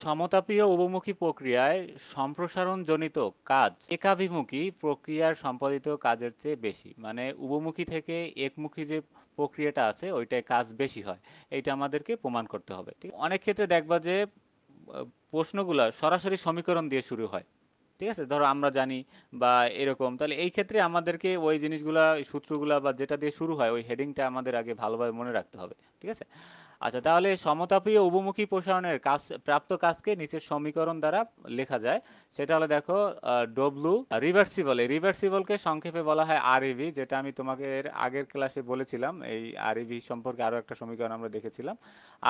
সমতাপীয় উভমুখী প্রক্রিয়ায় সম্প্রসারণজনিত কাজ একাভিমুখী প্রক্রিয়ার সম্পাদিত কাজের চেয়ে বেশি। মানে উভমুখী থেকে একমুখী যে প্রক্রিয়াটা আছে, ওইটায় কাজ বেশি হয়। এটা আমাদেরকে প্রমাণ করতে হবে। ঠিক, অনেক ক্ষেত্রে দেখবা যে প্রশ্নগুলা সরাসরি সমীকরণ দিয়ে শুরু হয়। ঠিক আছে? ধরো আমরা জানি বা এরকম। তাহলে এই ক্ষেত্রে আমাদেরকে ওই জিনিসগুলা, সূত্রগুলা বা যেটা দিয়ে শুরু হয়, ওই হেডিংটা আমাদের আগে ভালোভাবে মনে রাখতে হবে। ঠিক আছে? আচ্ছা তাহলে সমতাপীয় উভমুখী প্রসারণের কাজ, প্রাপ্ত কাজকে নিচের সমীকরণ দ্বারা লেখা যায়। সেটা হলো দেখো ডব্লু রিভার্সিবল এই রিভার্সিবলকে সংক্ষেপে বলা হয় আরইভি যেটা আমি তোমাকে এর আগের ক্লাসে বলেছিলাম, এই আরইভি সম্পর্কে আরও একটা সমীকরণ আমরা দেখেছিলাম।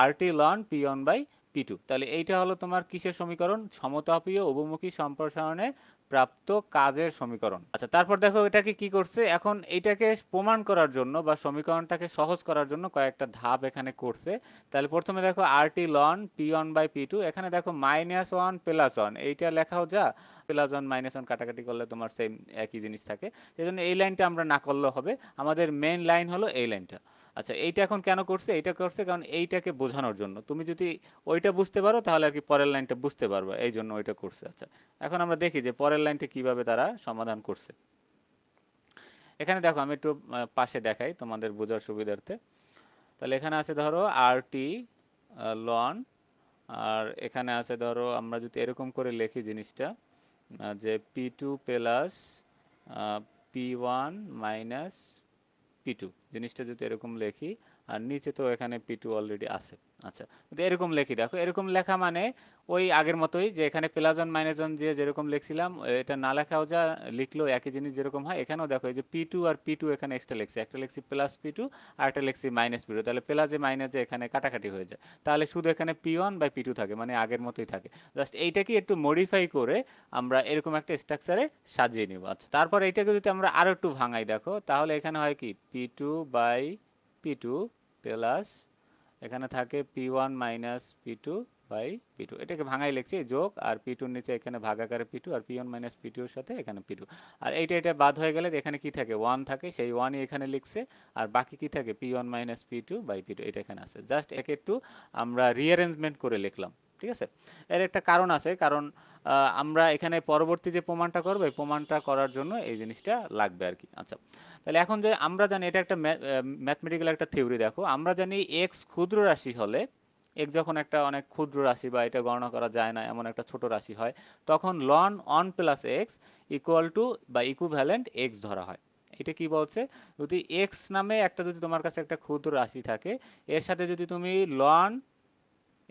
RT ln P one by P two তাহলে এইটা হলো তোমার কিসের সমীকরণ? সমতাপীয় উভমুখী সম্প্রসারণে প্রাপ্ত কাজের সমীকরণ। আচ্ছা তারপর দেখো এটাকে কি করছে? এখন এইটাকে প্রমাণ করার জন্য বা সমীকরণটাকে সহজ করার জন্য কয়েকটা ধাপ এখানে করছে। তাহলে প্রথমে দেখো RT ln P one by P two এখানে দেখো মাইনাস ওয়ান প্লাস ওয়ান এইটা লেখাও যা প্লাস ওয়ান মাইনাস ওয়ান কাটাকাটি করলে তোমার সেম একই জিনিস থাকে। সেই জন্য এই লাইনটা আমরা না করলেও হবে। আমাদের মেন লাইন হলো এই লাইনটা। আচ্ছা এইটা এখন কেন করছে? এইটা করছে কারণ এইটাকে বোঝানোর জন্য। তুমি যদি ওইটা বুঝতে পারো, তাহলে আর কি পরের লাইনটা বুঝতে পারবে। এই জন্য ওইটা করছে। আচ্ছা এখন আমরা দেখি যে পরের লাইনটা কীভাবে তারা সমাধান করছে। এখানে দেখো, আমি একটু পাশে দেখাই তোমাদের বোঝার সুবিধার্থে। তাহলে এখানে আছে ধরো আর টি লন আর এখানে আছে ধরো আমরা যদি এরকম করে লিখি জিনিসটা যে P two plus P one minus P two জিনিসটা যদি এরকম লিখি আর নিচে তো এখানে পি টু অলরেডি আছে। আচ্ছা কিন্তু এরকম লিখি, দেখো, এরকম লেখা মানে ওই আগের মতোই যে এখানে প্লাস ওয়ান মাইনাস ওয়ান দিয়ে যেরকম লিখছিলাম, এটা না লেখাও যা লিখলেও একই জিনিস যেরকম হয়, এখানেও দেখো এই যে পি টু আর পি টু এখানে এক্সট্রা লিখছি। একটা লিখছি প্লাস পি টু আর একটা লিখছি মাইনাস পি টু তাহলে প্লাসে মাইনাসে এখানে কাটাকাটি হয়ে যায়। তাহলে শুধু এখানে P one by P two থাকে মানে আগের মতোই থাকে। জাস্ট এইটাকে একটু মডিফাই করে আমরা এরকম একটা স্ট্রাকচারে সাজিয়ে নিব। আচ্ছা তারপর এইটাকে যদি আমরা আরও একটু ভাঙাই, দেখো, তাহলে এখানে হয় কি? P two by P two plus এখানে থাকে P one minus P two by P two এটাকে ভাঙাই লিখছি, যোগ আর পি টুর নিচে এখানে ভাগাকারে পি টু আর পি ওয়ান মাইনাস পি টুর সাথে এখানে পি টু আর এইটা এটা বাদ হয়ে গেলে এখানে কি থাকে? ওয়ান থাকে, সেই ওয়ানই এখানে লিখছে, আর বাকি কি থাকে? P one minus P two by P two এটা এখানে আছে। জাস্ট এক একটু আমরা রিঅ্যারেঞ্জমেন্ট করে লিখলাম। ঠিক আছে? এর একটা কারণ আছে, কারণ আমরা এখানে পরবর্তী যে প্রমাণটা করব, এই প্রমাণটা করার জন্য এই জিনিসটা লাগবে আর কি। আচ্ছা তাহলে এখন যে আমরা জানি, এটা একটা ম্যাথমেটিক্যাল একটা থিওরি দেখো। আমরা জানি এক্স ক্ষুদ্র রাশি হলে এক্স যখন একটা অনেক ক্ষুদ্র রাশি বা এটা গণনা করা যায় না, এমন একটা ছোট রাশি হয়, তখন loan one plus x equal to বা ইকুভ্যালেন্ট এক্স ধরা হয়। এটা কি বলছে? যদি এক্স নামে একটা যদি তোমার কাছে একটা ক্ষুদ্র রাশি থাকে, এর সাথে যদি তুমি লন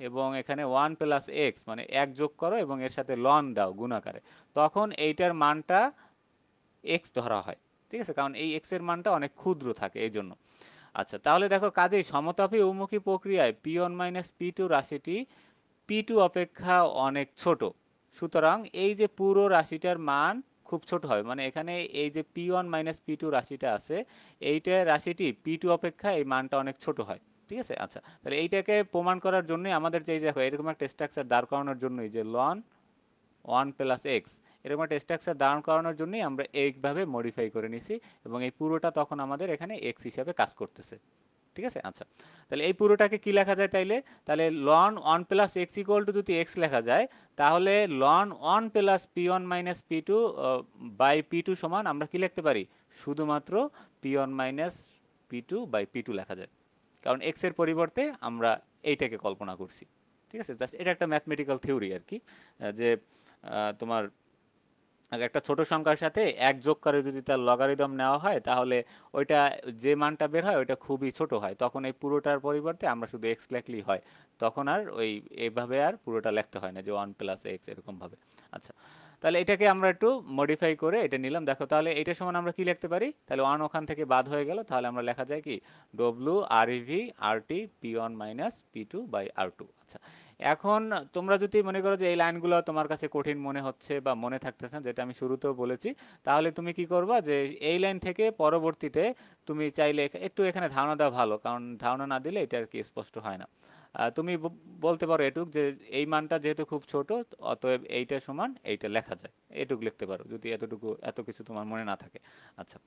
এবং এখানে ওয়ান প্লাস এক্স মানে এক যোগ করো এবং এর সাথে লন দাও গুণাকারে তখন এইটার মানটা এক্স ধরা হয়, ঠিক আছে? কারণ এই এক্সের মানটা অনেক ক্ষুদ্র থাকে এই জন্য। আচ্ছা তাহলে দেখো কাজেই সমতাপী উমুখী প্রক্রিয়ায় P one minus P two রাশিটি পি টু অপেক্ষা অনেক ছোট। সুতরাং এই যে পুরো রাশিটার মান খুব ছোট হবে মানে এখানে এই যে P one minus P two রাশিটা আছে, এইটা রাশিটি পি টু অপেক্ষা এই মানটা অনেক ছোট হয়। ঠিক আছে? আচ্ছা তাহলে এইটাকে প্রমাণ করার জন্যই আমাদের যে দেখো, এরকম একটা স্ট্রাকচার দাঁড় করানোর জন্যই যে লন ওয়ান প্লাস এক্স এরকম একটা স্ট্রাকচার দাঁড় করানোর জন্যই আমরা এইভাবে মডিফাই করে নিছি এবং এই পুরোটা তখন আমাদের এখানে এক্স হিসাবে কাজ করতেছে। ঠিক আছে? আচ্ছা তাহলে এই পুরোটাকে কি লেখা যায় তাইলে? তাহলে ln one plus x equal to যদি এক্স লেখা যায়, তাহলে ln one plus P one minus P two by P two সমান আমরা কি লিখতে পারি? শুধুমাত্র P one minus P two by P two লেখা যায়। কারণ এক্সের পরিবর্তে আমরা এইটাকে কল্পনা করছি। ঠিক আছে? জাস্ট এটা একটা ম্যাথমেটিক্যাল থিওরি আর কি যে তোমার একটা ছোট সংখ্যার সাথে এক যোগ করে যদি তার লগারিদম নেওয়া হয়, তাহলে ওইটা যে মানটা বের হয় ওইটা খুবই ছোট হয়। তখন এই পুরোটার পরিবর্তে আমরা শুধু এক্স লেখলেই হয়। তখন আর ওই এইভাবে আর পুরোটা লিখতে হয় না যে ওয়ান প্লাস এক্স এরকম ভাবে আচ্ছা তাহলে এটাকে আমরা একটু মডিফাই করে এটা নিলাম। দেখো তাহলে এটা সমান আমরা কি লিখতে পারি? তাহলে ওয়ান ওখান থেকে বাদ হয়ে গেল। তাহলে আমরা লেখা যায় কি? W R EV R T P one minus P two by R two আচ্ছা এখন তোমরা যদি মনে করো যে এই লাইনগুলো তোমার কাছে কঠিন মনে হচ্ছে বা মনে থাকতেছে না, যেটা আমি শুরুতেও বলেছি, তাহলে তুমি কি করবা যে এই লাইন থেকে পরবর্তীতে তুমি চাইলে একটু এখানে ধারণা দেওয়া ভালো, কারণ ধারণা না দিলে এটা আর কি স্পষ্ট হয় না। তুমি বলতে পারো এটুক যে এই মানটা যেহেতু খুব ছোট, অতএব এইটা সমান, এইটা লেখা যায়। এটুক লিখতে পারো, যদি এতটুকু, এত কিছু তোমার মনে না থাকে। আচ্ছা।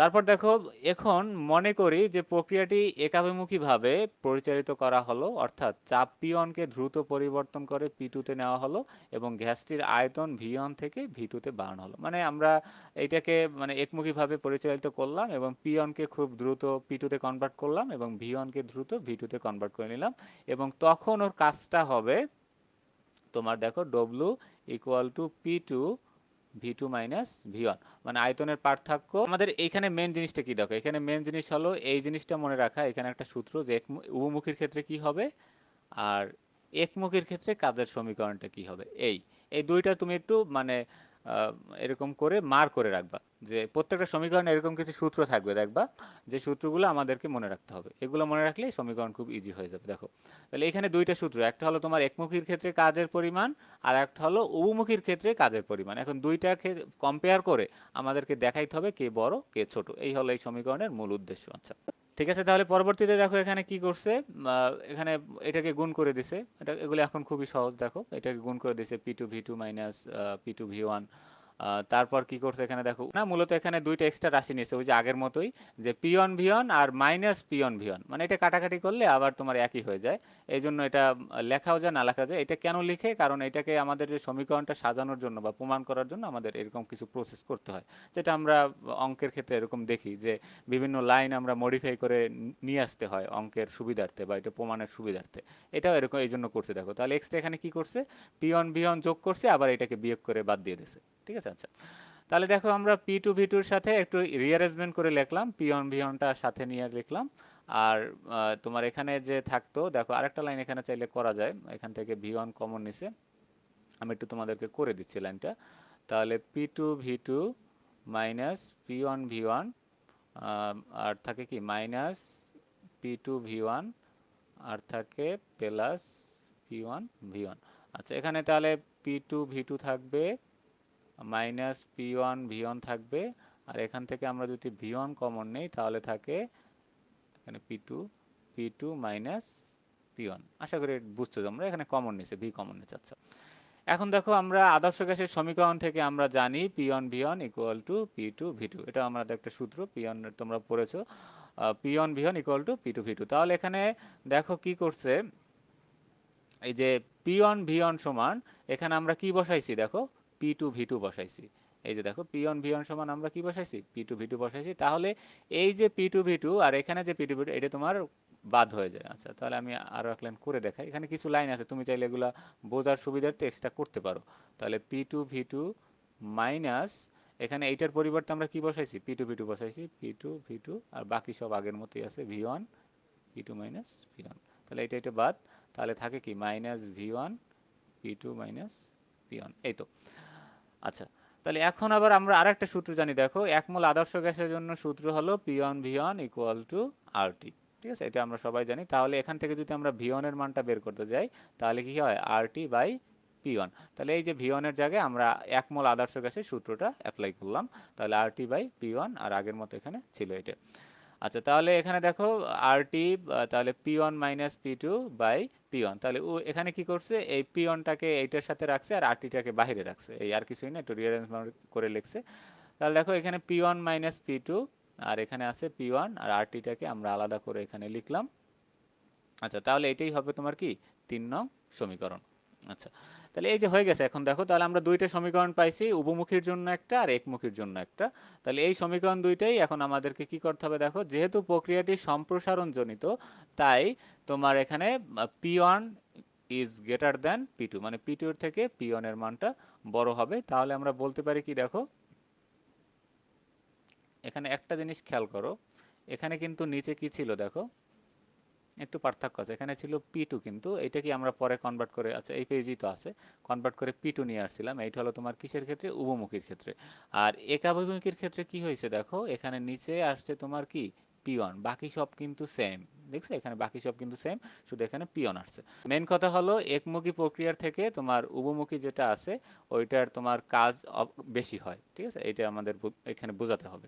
তারপর দেখো, এখন মনে করি যে প্রক্রিয়াটি একাভিমুখীভাবে পরিচালিত করা হলো, অর্থাৎ চাপ পিয়নকে দ্রুত পরিবর্তন করে পি টুতে নেওয়া হলো এবং গ্যাসটির আয়তন ভি ওয়ান থেকে ভি টুতে বাড়ানো হলো। মানে আমরা এইটাকে মানে একমুখীভাবে পরিচালিত করলাম এবং পিয়নকে খুব দ্রুত পি টুতে কনভার্ট করলাম এবং ভি ওয়ানকে দ্রুত ভি টুতে কনভার্ট করে নিলাম এবং তখন ওর কাজটা হবে তোমার দেখো W equal to P two V two minus V one মানে আয়তনের পার্থক্য। আমাদের এখানে মেন জিনিসটা কি দেখো? এখানে মেন জিনিস হলো এই জিনিসটা মনে রাখা, এখানে একটা সূত্র যে এক- উভমুখীর ক্ষেত্রে কি হবে? আর একমুখীর ক্ষেত্রে কাজের সমীকরণটা কি হবে? এই। এই দুইটা তুমি একটু মানে এরকম করে মার করে রাখবা। যে প্রত্যেকটা সমীকরণে এরকম কিছু সূত্র থাকবে, দেখবা যে সূত্রগুলো আমাদেরকে মনে রাখতে হবে। এগুলো মনে রাখলে সমীকরণ খুব ইজি হয়ে যাবে। দেখো, তাহলে এখানে দুইটা সূত্র, একটা হলো তোমার একমুখীর ক্ষেত্রে কাজের পরিমাণ আর একটা হলো উভমুখীর ক্ষেত্রে কাজের পরিমাণ। এখন দুইটার কম্পেয়ার করে আমাদেরকে দেখাইতে হবে কে বড়, কে ছোট। এই হলো এই সমীকরণের মূল উদ্দেশ্য। আচ্ছা। ঠিক আছে, তাহলে পরবর্তীতে দেখো এখানে কি করছে এখানে এটাকে গুণ করে দিছে। এটা, এগুলো এখন খুবই সহজ, দেখো। এটাকে গুণ করে দিছে P two V two minus P two V one তারপর কি করছে এখানে দেখো, না, মূলত এখানে দুইটা এক্সট্রা রাশি নিয়েছে, ওই যে আগের মতোই, যে পিয়ন ভিয়ন আর minus P one V one মানে এটা কাটাকাটি করলে আবার তোমার একই হয়ে যায় এই জন্য এটা লেখাও যায়, না লেখা যায়, এটা কেন লিখে? কারণ এটাকে আমাদের যে সমীকরণটা সাজানোর জন্য বা প্রমাণ করার জন্য আমাদের এরকম কিছু প্রসেস করতে হয়, যেটা আমরা অঙ্কের ক্ষেত্রে এরকম দেখি, যে বিভিন্ন লাইন আমরা মডিফাই করে নিয়ে আসতে হয় অঙ্কের সুবিধার্থে বা এটা প্রমাণের সুবিধার্থে, এটাও এরকম এই জন্য করছে, দেখো, তাহলে এক্সট্রা এখানে কি করছে? পিয়ন ভিয়ন যোগ করছে, আবার এটাকে বিয়োগ করে বাদ দিয়ে দিছে ঠিক আছে আচ্ছা। তাহলে দেখো আমরা পি টু ভি টুর সাথে একটু রিঅ্যারেঞ্জমেন্ট করে লিখলাম। পি অন ভি ভিয়নটা সাথে নিয়ে লিখলাম। আর তোমার এখানে যে থাকতো, দেখো আরেকটা লাইন এখানে চাইলে করা যায়। এখান থেকে ভি ওয়ান কমন নিছে আমি একটু তোমাদেরকে করে দিচ্ছি লাইনটা তাহলে P two V two minus P one V one আর থাকে কি? Minus P two V one আর থাকে plus P one V one আচ্ছা এখানে তাহলে পি টু ভি টু থাকবে minus P one, V one থাকবে। আর এখান থেকে আমরা যদি ভি ওয়ান কমন নেই, তাহলে থাকে এখানে P two P two minus P one. আশা করি বুঝছ তোমরা এখানে কমন নিছে ভি কমন নিচ্ছে আচ্ছা। এখন দেখো আমরা আদর্শ গ্যাসের সমীকরণ থেকে আমরা জানি P one, V one equal to P two, V two. এটা আমাদের একটা সূত্র, পি ওয়ান তোমরা পড়েছো। P one, V one equal to P two, V two. তাহলে এখানে দেখো কি করছে, এই যে পি ওয়ান, ভি ওয়ান সমান, এখানে আমরা কি বসাইছি দেখো? পি টু ভি টু বসাইছি। এই যে দেখো পি ওয়ান ভি ওয়ান সমান আমরা কি বসাইছি? পি টু ভি টু বসাইছি। তাহলে এই যে পি টু ভি টু আর এখানে যে পি টু ভি টু এটা তোমার বাদ হয়ে যায়। আচ্ছা তাহলে আমি আরও এক লাইন করে দেখাই। এখানে কিছু লাইন আছে, তুমি চাইলে এগুলা বোঝার সুবিধার্থে এক্সট্রা করতে পারো। তাহলে P two V two minus এখানে এইটার পরিবর্তে আমরা কি বসাইছি? পি টু ভি টু বসাইছি। পি টু ভি টু আর বাকি সব আগের মতোই আছে V one P two minus V one তাহলে এটা এটা বাদ। তাহলে থাকে কি? Minus V one P two minus P one এই তো। আচ্ছা তাহলে এখন আবার আমরা আরেকটা সূত্র জানি। দেখো একমল আদর্শ গ্যাসের জন্য সূত্র হলো P one V one equal to R T ঠিক আছে? এটা আমরা সবাই জানি। তাহলে এখান থেকে যদি আমরা ভি এর মানটা বের করতে যাই, তাহলে কি হয়? R T by P one তাহলে এই যে ভি এর জায়গায় আমরা একমল আদর্শ গ্যাসের সূত্রটা অ্যাপ্লাই করলাম। তাহলে R T by P one আর আগের মতো এখানে ছিল এটা। আচ্ছা তাহলে এখানে দেখো আর টি তাহলে P one minus P two by P one তাহলে ও এখানে কি করছে? এই পি ওয়ানটাকে এইটার সাথে রাখছে আর আরটিটাকে বাইরে রাখছে। এই আর কিছুই না, একটু রিয়ারেঞ্জ করে লিখছে। তাহলে দেখো এখানে P one minus P two আর এখানে আছে পি ওয়ান আর আর টিটাকে আমরা আলাদা করে এখানে লিখলাম। আচ্ছা তাহলে এটাই হবে তোমার কি? তিন নং সমীকরণ। আচ্ছা তাহলে এই যে হয়ে গেছে। এখন দেখো, তাহলে আমরা দুইটা সমীকরণ পাইছি, উভমুখীর জন্য একটা আর একমুখীর জন্য একটা। তাহলে এই সমীকরণ দুইটাই এখন আমাদেরকে কি করতে হবে দেখো, যেহেতু প্রক্রিয়াটি সম্প্রসারণ জনিত তাই তোমার এখানে P one is greater than P two মানে পি টুর থেকে পি এর মানটা বড় হবে। তাহলে আমরা বলতে পারি কি দেখো, এখানে একটা জিনিস খেয়াল করো, এখানে কিন্তু নিচে কি ছিল দেখো? একটু পার্থক্য আছে। এখানে ছিল পি টু কিন্তু এটা কি আমরা পরে কনভার্ট করে আচ্ছা এই পেজই তো আছে কনভার্ট করে পি টু নিয়ে আসছিলাম। এইটা হলো তোমার কিসের ক্ষেত্রে? উভমুখীর ক্ষেত্রে। আর একাভিমুখীর ক্ষেত্রে কি হয়েছে দেখো, এখানে নিচে আসছে তোমার কি? পি ওয়ান বাকি সব কিন্তু সেম দেখছ? এখানে বাকি সব কিন্তু সেম শুধু এখানে পি ওয়ান আসছে। মেন কথা হলো, একমুখী প্রক্রিয়ার থেকে তোমার উভমুখী যেটা আছে, ওইটার তোমার কাজ বেশি হয়। ঠিক আছে? এটা আমাদের এখানে বোঝাতে হবে।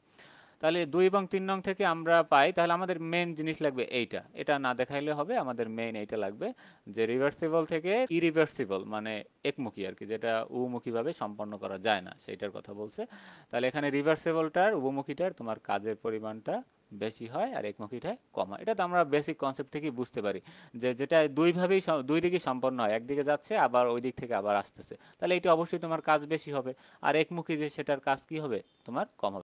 তাহলে দুই এবং তিন নং থেকে আমরা পাই, তাহলে আমাদের মেন জিনিস লাগবে এইটা। এটা না দেখাইলে হবে, আমাদের মেন এইটা লাগবে যে রিভার্সিবল থেকে ইরিভার্সিবল মানে একমুখী আর কি, যেটা উমুখীভাবে সম্পন্ন করা যায় না, সেইটার কথা বলছে। তাহলে এখানে রিভার্সিবলটার উভমুখীটার তোমার কাজের পরিমাণটা বেশি হয় আর একমুখীটায় কম হয়। এটা তো আমরা বেসিক কনসেপ্ট থেকেই বুঝতে পারি যে যেটা দুইভাবেই দুই দিকে সম্পন্ন হয় একদিকে যাচ্ছে, আবার ওই দিক থেকে আবার আসতেছে। তাহলে এটা অবশ্যই তোমার কাজ বেশি হবে। আর একমুখী যে সেটার কাজ কি হবে? তোমার কম হবে।